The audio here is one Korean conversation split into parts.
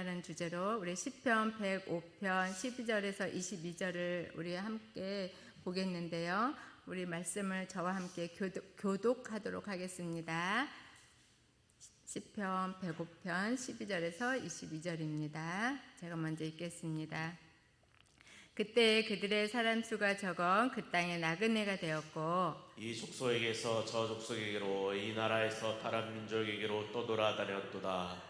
감내라는 주제로 우리 시편 105편 12절에서 22절을 우리 함께 보겠는데요. 우리 말씀을 저와 함께 교독, 교독 하도록 하겠습니다. 시편 105편 12절에서 22절입니다. 제가 먼저 읽겠습니다. 그때 그들의 사람 수가 적어 그 땅에 나그네가 되었고 이 족속에게서 저 족속에게로 이 나라에서 다른 민족에게로 떠돌아다녔도다.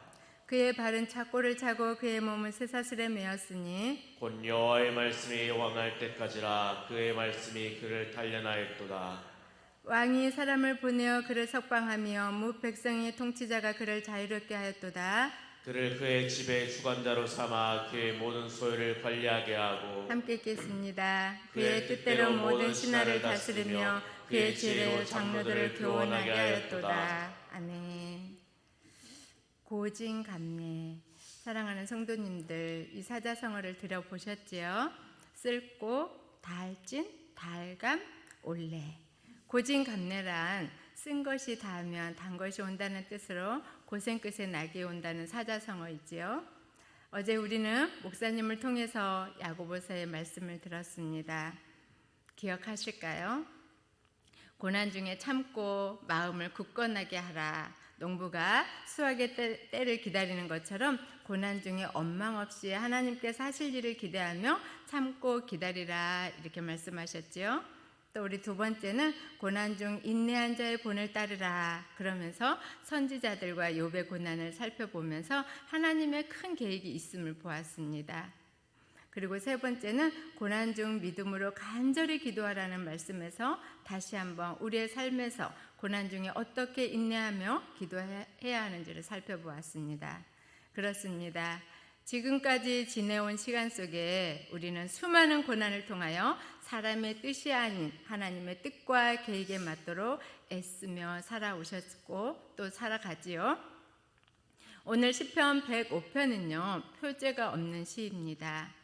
그의 발은 착고를 차고 그의 몸은 쇠사슬에 매었으니 곧 여호와의 말씀이 왕할 때까지라 그의 말씀이 그를 단련하였도다. 왕이 사람을 보내어 그를 석방하며 무 백성의 통치자가 그를 자유롭게 하였도다 그를 그의 집의 주관자로 삼아 그의 모든 소유를 관리하게 하고 함께 읽겠습니다. 그의 뜻대로 모든 신하를 다스리며 그의 지혜로 장로들을 교원하게 하였도다. 아멘. 고진감래 사랑하는 성도님들 이 사자성어를 들어보셨지요? 쓸고 달진 달감 올래 고진감래란 쓴 것이 닿으면 단 것이 온다는 뜻으로 고생 끝에 낙이 온다는 사자성어이지요. 어제 우리는 목사님을 통해서 야고보서의 말씀을 들었습니다. 기억하실까요? 고난 중에 참고 마음을 굳건하게 하라. 농부가 수확의 때, 때를 기다리는 것처럼 고난 중에 원망 없이 하나님께서 하실 일을 기대하며 참고 기다리라 이렇게 말씀하셨지요. 또 우리 두 번째는 고난 중 인내한 자의 본을 따르라 그러면서 선지자들과 욥의 고난을 살펴보면서 하나님의 큰 계획이 있음을 보았습니다. 그리고 세 번째는 고난 중 믿음으로 간절히 기도하라는 말씀에서 다시 한번 우리의 삶에서 고난 중에 어떻게 인내하며 기도해야 하는지를 살펴보았습니다. 그렇습니다. 지금까지 지내온 시간 속에 우리는 수많은 고난을 통하여 사람의 뜻이 아닌 하나님의 뜻과 계획에 맞도록 애쓰며 살아오셨고 또 살아가지요. 오늘 시편 105편은요. 표제가 없는 시입니다.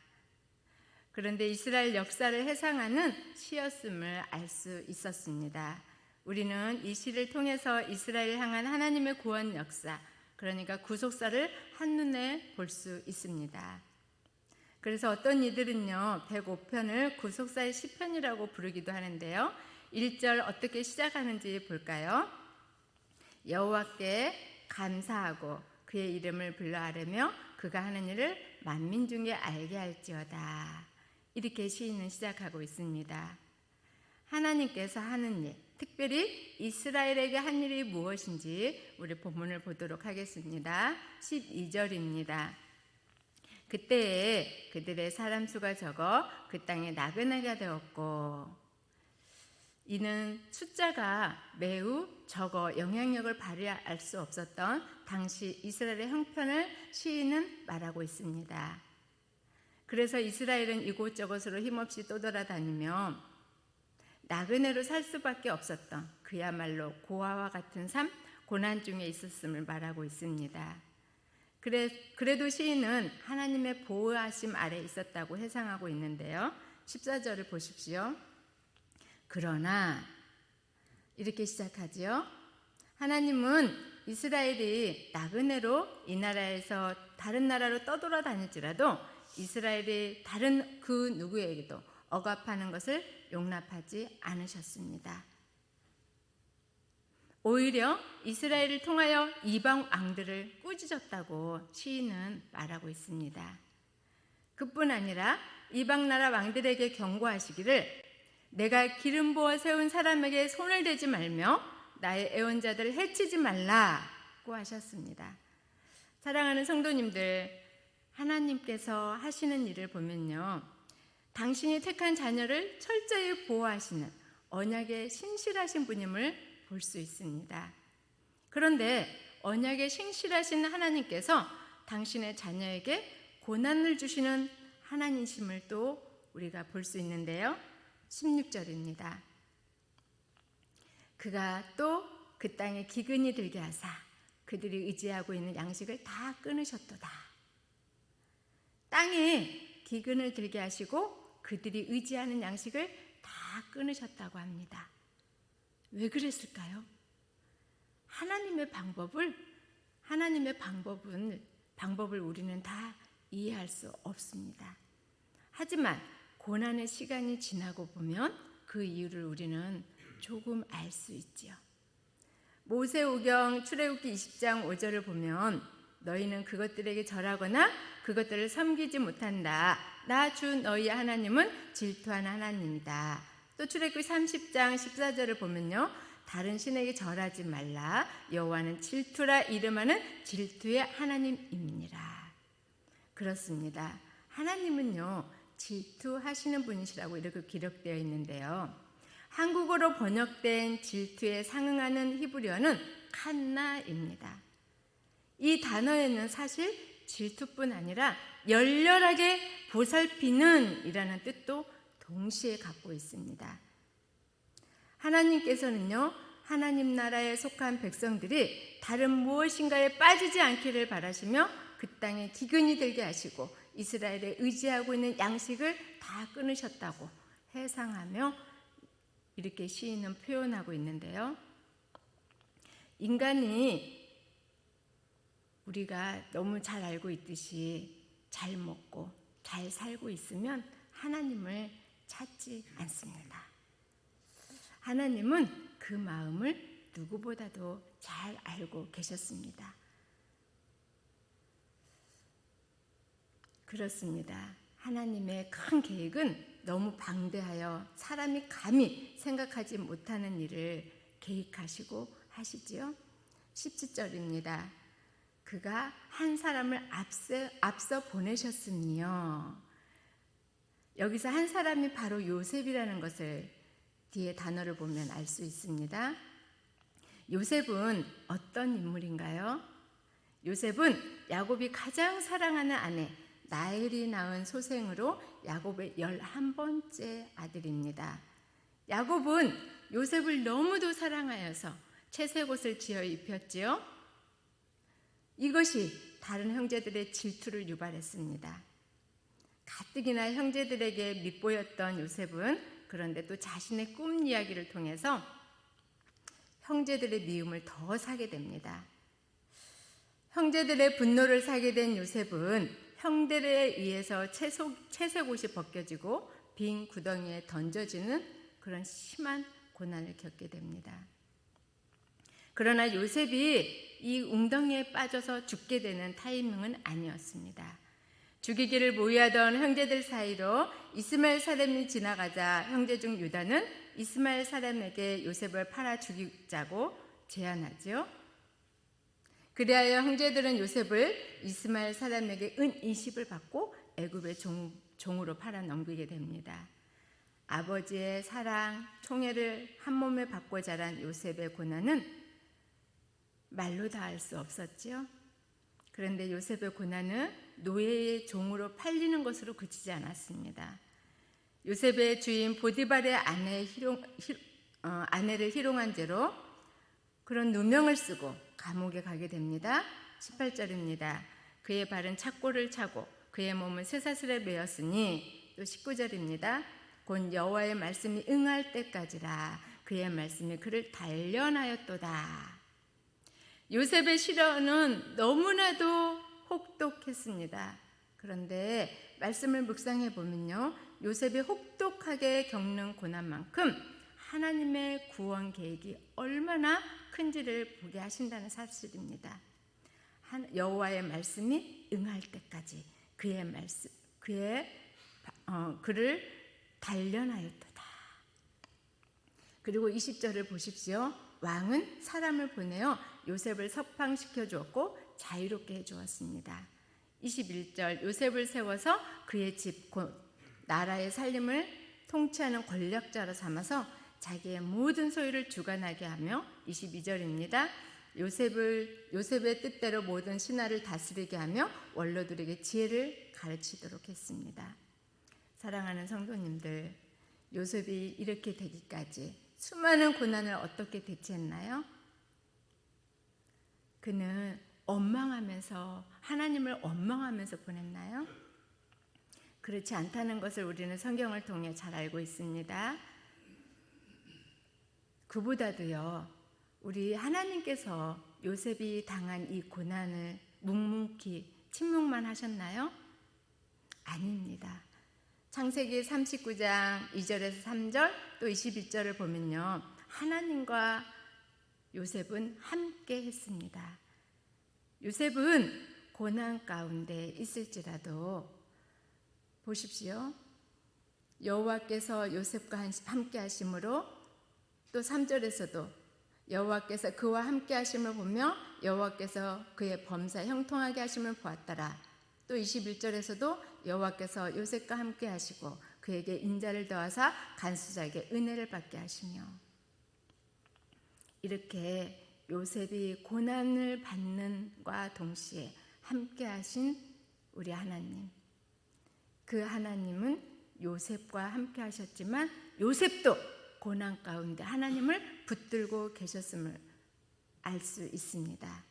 그런데 이스라엘 역사를 해상하는 시였음을 알 수 있었습니다. 우리는 이 시를 통해서 이스라엘 향한 하나님의 구원 역사, 그러니까 구속사를 한눈에 볼 수 있습니다. 그래서 어떤 이들은요, 105편을 구속사의 시편이라고 부르기도 하는데요. 1절 어떻게 시작하는지 볼까요? 여호와께 감사하고 그의 이름을 불러하려며 그가 하는 일을 만민 중에 알게 할지어다. 이렇게 시인은 시작하고 있습니다. 하나님께서 하는 일, 특별히 이스라엘에게 한 일이 무엇인지 우리 본문을 보도록 하겠습니다. 12절입니다. 그때에 그들의 사람 수가 적어 그 땅에 나그네가 되었고 이는 숫자가 매우 적어 영향력을 발휘할 수 없었던 당시 이스라엘의 형편을 시인은 말하고 있습니다. 그래서 이스라엘은 이곳저곳으로 힘없이 떠돌아다니며 나그네로 살 수밖에 없었던 그야말로 고아와 같은 삶, 고난 중에 있었음을 말하고 있습니다. 그래, 그래도 시인은 하나님의 보호하심 아래 있었다고 해상하고 있는데요. 14절을 보십시오. 그러나 이렇게 시작하지요. 하나님은 이스라엘이 나그네로 이 나라에서 다른 나라로 떠돌아다닐지라도 이스라엘이 다른 그 누구에게도 억압하는 것을 용납하지 않으셨습니다. 오히려 이스라엘을 통하여 이방 왕들을 꾸짖었다고 시인은 말하고 있습니다. 그뿐 아니라 이방 나라 왕들에게 경고하시기를 내가 기름 부어 세운 사람에게 손을 대지 말며 나의 애원자들을 해치지 말라고 하셨습니다. 사랑하는 성도님들, 하나님께서 하시는 일을 보면요. 당신이 택한 자녀를 철저히 보호하시는 언약의 신실하신 분임을 볼 수 있습니다. 그런데 언약의 신실하신 하나님께서 당신의 자녀에게 고난을 주시는 하나님심을 또 우리가 볼 수 있는데요. 16절입니다. 그가 또 그 땅에 기근이 들게 하사 그들이 의지하고 있는 양식을 다 끊으셨도다. 땅에 기근을 들게 하시고 그들이 의지하는 양식을 다 끊으셨다고 합니다. 왜 그랬을까요? 하나님의 방법을 하나님의 방법은 방법을 우리는 다 이해할 수 없습니다. 하지만 고난의 시간이 지나고 보면 그 이유를 우리는 조금 알 수 있지요. 모세오경 출애굽기 20장 5절을 보면 너희는 그것들에게 절하거나 그것들을 섬기지 못한다. 나 주 너희 하나님은 질투하는 하나님이다. 또 출애굽기 30장 14절을 보면요. 다른 신에게 절하지 말라. 여호와는 질투라 이름하는 질투의 하나님입니다. 그렇습니다. 하나님은요. 질투하시는 분이시라고 이렇게 기록되어 있는데요. 한국어로 번역된 질투에 상응하는 히브리어는 칸나입니다. 이 단어에는 사실 질투뿐 아니라 열렬하게 보살피는 이라는 뜻도 동시에 갖고 있습니다. 하나님께서는요, 하나님 나라에 속한 백성들이 다른 무엇인가에 빠지지 않기를 바라시며 그 땅에 기근이 들게 하시고 이스라엘에 의지하고 있는 양식을 다 끊으셨다고 해상하며 이렇게 시인은 표현하고 있는데요. 인간이 우리가 너무 잘 알고 있듯이 잘 먹고 잘 살고 있으면 하나님을 찾지 않습니다. 하나님은 그 마음을 누구보다도 잘 알고 계셨습니다. 그렇습니다. 하나님의 큰 계획은 너무 방대하여 사람이 감히 생각하지 못하는 일을 계획하시고 하시지요. 17절입니다. 그가 한 사람을 앞서, 앞서 보내셨으니요. 여기서 한 사람이 바로 요셉이라는 것을 뒤에 단어를 보면 알 수 있습니다. 요셉은 어떤 인물인가요? 요셉은 야곱이 가장 사랑하는 아내 나엘이 낳은 소생으로 야곱의 열한 번째 아들입니다. 야곱은 요셉을 너무도 사랑하여서 채색 옷을 지어 입혔지요. 이것이 다른 형제들의 질투를 유발했습니다. 가뜩이나 형제들에게 밉보였던 요셉은 그런데 또 자신의 꿈 이야기를 통해서 형제들의 미움을 더 사게 됩니다. 형제들의 분노를 사게 된 요셉은 형들에 의해서 채속, 채색 옷이 벗겨지고 빈 구덩이에 던져지는 그런 심한 고난을 겪게 됩니다. 그러나 요셉이 이 웅덩이에 빠져서 죽게 되는 타이밍은 아니었습니다. 죽이기를 모의하던 형제들 사이로 이스마엘 사람이 지나가자 형제 중 유다는 이스마엘 사람에게 요셉을 팔아 죽이자고 제안하지요. 그리하여 형제들은 요셉을 이스마엘 사람에게 은 20을 받고 애굽의 종, 종으로 팔아 넘기게 됩니다. 아버지의 사랑, 총애를 한 몸에 받고 자란 요셉의 고난은 말로 다할수 없었지요. 그런데 요셉의 고난은 노예의 종으로 팔리는 것으로 그치지 않았습니다. 요셉의 주인 보디발의 아내 희롱, 희, 어, 아내를 희롱한 죄로 그런 누명을 쓰고 감옥에 가게 됩니다. 18절입니다. 그의 발은 착고를 차고 그의 몸은 쇠사슬에 매였으니 또 19절입니다. 곧 여호와의 말씀이 응할 때까지라 그의 말씀이 그를 단련하였도다. 요셉의 시련은 너무나도 혹독했습니다. 그런데 말씀을 묵상해 보면요. 요셉이 혹독하게 겪는 고난만큼 하나님의 구원 계획이 얼마나 큰지를 보게 하신다는 사실입니다. 여호와의 말씀이 응할 때까지 그의 말씀 그의 어, 그를 단련하였도다. 그리고 20절을 보십시오. 왕은 사람을 보내어 요셉을 석방시켜 주었고 자유롭게 해 주었습니다. 21절 요셉을 세워서 그의 집 곧 나라의 살림을 통치하는 권력자로 삼아서 자기의 모든 소유를 주관하게 하며 22절입니다. 요셉을 요셉의 뜻대로 모든 신하를 다스리게 하며 원로들에게 지혜를 가르치도록 했습니다. 사랑하는 성도님들, 요셉이 이렇게 되기까지 수많은 고난을 어떻게 대체했나요? 그는 원망하면서 하나님을 원망하면서 보냈나요? 그렇지 않다는 것을 우리는 성경을 통해 잘 알고 있습니다. 그보다도요, 우리 하나님께서 요셉이 당한 이 고난을 묵묵히 침묵만 하셨나요? 아닙니다. 창세기 39장 2절에서 3절 또 21절을 보면요. 하나님과 요셉은 함께 했습니다. 요셉은 고난 가운데 있을지라도 보십시오. 여호와께서 요셉과 함께 하심으로 또 3절에서도 여호와께서 그와 함께 하심을 보며 여호와께서 그의 범사 형통하게 하심을 보았더라. 또 21절에서도 여호와께서 요셉과 함께 하시고 그에게 인자를 더하사 간수자에게 은혜를 받게 하시며 이렇게 요셉이 고난을 받는과 동시에 함께 하신 우리 하나님 그 하나님은 요셉과 함께 하셨지만 요셉도 고난 가운데 하나님을 붙들고 계셨음을 알 수 있습니다.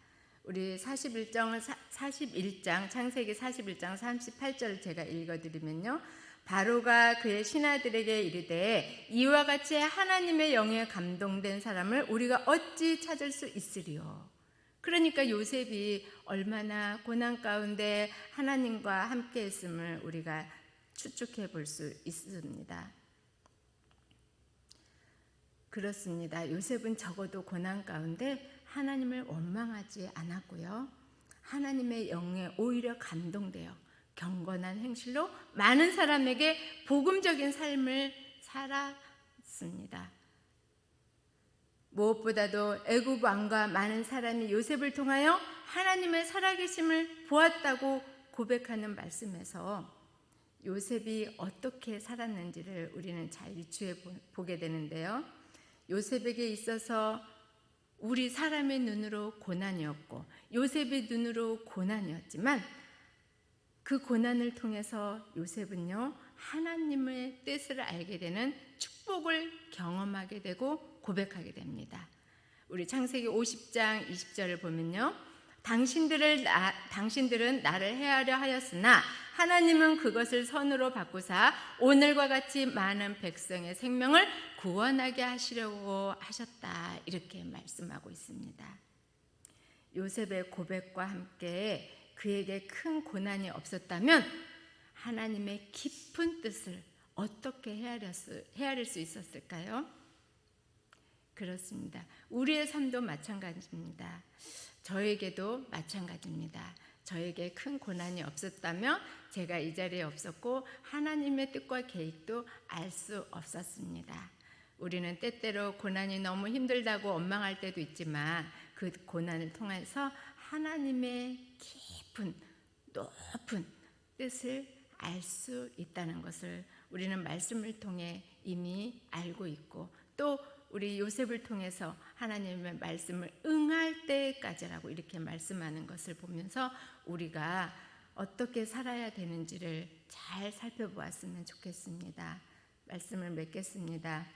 우리 41장 41장 창세기 41장 38절을 제가 읽어 드리면요. 바로가 그의 신하들에게 이르되 이와 같이 하나님의 영에 감동된 사람을 우리가 어찌 찾을 수 있으리요. 그러니까 요셉이 얼마나 고난 가운데 하나님과 함께 했음을 우리가 추측해 볼 수 있습니다. 그렇습니다. 요셉은 적어도 고난 가운데 하나님을 원망하지 않았고요. 하나님의 영에 오히려 감동되어 경건한 행실로 많은 사람에게 복음적인 삶을 살았습니다. 무엇보다도 애굽 왕과 많은 사람이 요셉을 통하여 하나님의 살아계심을 보았다고 고백하는 말씀에서 요셉이 어떻게 살았는지를 우리는 잘 유추해 보게 되는데요. 요셉에게 있어서 우리 사람의 눈으로 고난이었고 요셉의 눈으로 고난이었지만 그 고난을 통해서 요셉은요 하나님의 뜻을 알게 되는 축복을 경험하게 되고 고백하게 됩니다. 우리 창세기 50장 20절을 보면요. 당신들을 나, 당신들은 나를 해하려 하였으나 하나님은 그것을 선으로 바꾸사 오늘과 같이 많은 백성의 생명을 구원하게 하시려고 하셨다. 이렇게 말씀하고 있습니다. 요셉의 고백과 함께 그에게 큰 고난이 없었다면 하나님의 깊은 뜻을 어떻게 헤아릴 수, 있었을까요? 그렇습니다. 우리의 삶도 마찬가지입니다. 저에게도 마찬가지입니다. 저에게 큰 고난이 없었다면 제가 이 자리에 없었고 하나님의 뜻과 계획도 알 수 없었습니다. 우리는 때때로 고난이 너무 힘들다고 원망할 때도 있지만 그 고난을 통해서 하나님의 깊은 높은 뜻을 알 수 있다는 것을 우리는 말씀을 통해 이미 알고 있고 또 우리 요셉을 통해서 하나님의 말씀을 응할 때까지라고 이렇게 말씀하는 것을 보면서 우리가 어떻게 살아야 되는지를 잘 살펴보았으면 좋겠습니다. 말씀을 맺겠습니다.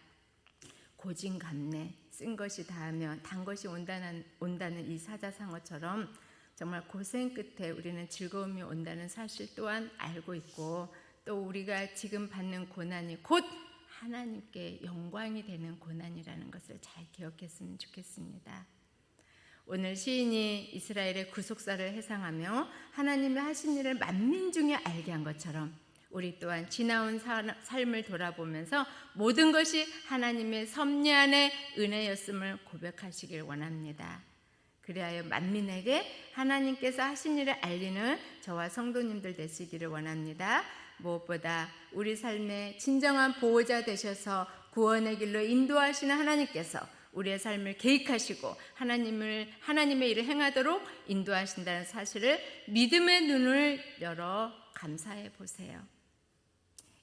고진감래 쓴 것이 닿으면 단 것이 온다는 온다는 이 사자상어처럼 정말 고생 끝에 우리는 즐거움이 온다는 사실 또한 알고 있고 또 우리가 지금 받는 고난이 곧 하나님께 영광이 되는 고난이라는 것을 잘 기억했으면 좋겠습니다. 오늘 시인이 이스라엘의 구속사를 해상하며 하나님의 하신 일을 만민 중에 알게 한 것처럼 우리 또한 지나온 삶을 돌아보면서 모든 것이 하나님의 섭리안의 은혜였음을 고백하시길 원합니다. 그리하여 만민에게 하나님께서 하신 일을 알리는 저와 성도님들 되시기를 원합니다. 무엇보다 우리 삶의 진정한 보호자 되셔서 구원의 길로 인도하시는 하나님께서 우리의 삶을 계획하시고 하나님을 하나님의 일을 행하도록 인도하신다는 사실을 믿음의 눈을 열어 감사해 보세요.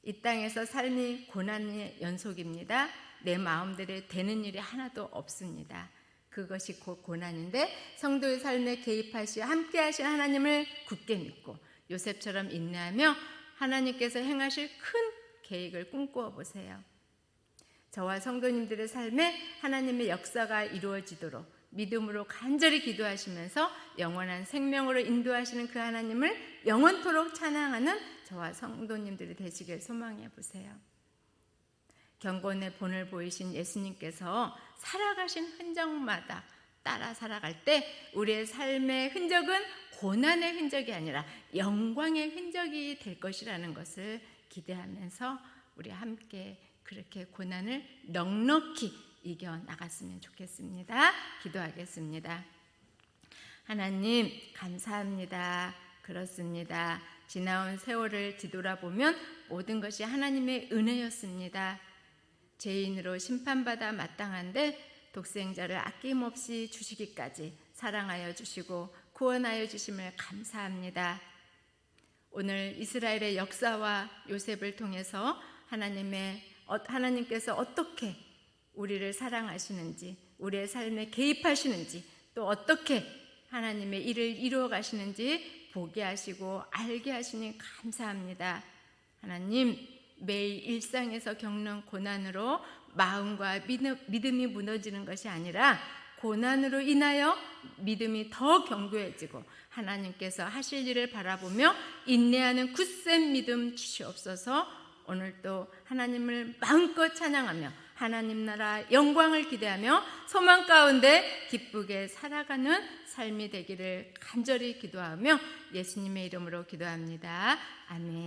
이 땅에서 삶이 고난의 연속입니다. 내 마음대로 되는 일이 하나도 없습니다. 그것이 곧 고난인데 성도의 삶에 개입하시 함께 하신 하나님을 굳게 믿고 요셉처럼 인내하며 하나님께서 행하실 큰 계획을 꿈꾸어 보세요. 저와 성도님들의 삶에 하나님의 역사가 이루어지도록 믿음으로 간절히 기도하시면서 영원한 생명으로 인도하시는 그 하나님을 영원토록 찬양하는 저와 성도님들이 되시길 소망해 보세요. 경건의 본을 보이신 예수님께서 살아가신 흔적마다 따라 살아갈 때 우리의 삶의 흔적은 고난의 흔적이 아니라 영광의 흔적이 될 것이라는 것을 기대하면서 우리 함께 그렇게 고난을 넉넉히 이겨 나갔으면 좋겠습니다. 기도하겠습니다. 하나님 감사합니다. 그렇습니다. 지나온 세월을 뒤돌아보면 모든 것이 하나님의 은혜였습니다. 죄인으로 심판받아 마땅한데 독생자를 아낌없이 주시기까지 사랑하여 주시고 구원하여 주심을 감사합니다. 오늘 이스라엘의 역사와 요셉을 통해서 하나님의 어- 하나님께서 어떻게 우리를 사랑하시는지, 우리의 삶에 개입하시는지, 또 어떻게 하나님의 일을 이루어 가시는지 보게 하시고 알게 하시니 감사합니다. 하나님, 매일 일상에서 겪는 고난으로 마음과 믿음, 믿음이 무너지는 것이 아니라 고난으로 인하여 믿음이 더 견고해지고 하나님께서 하실 일을 바라보며 인내하는 굳센 믿음 주시옵소서 오늘도 하나님을 마음껏 찬양하며 하나님 나라 영광을 기대하며 소망 가운데 기쁘게 살아가는 삶이 되기를 간절히 기도하며 예수님의 이름으로 기도합니다. 아멘.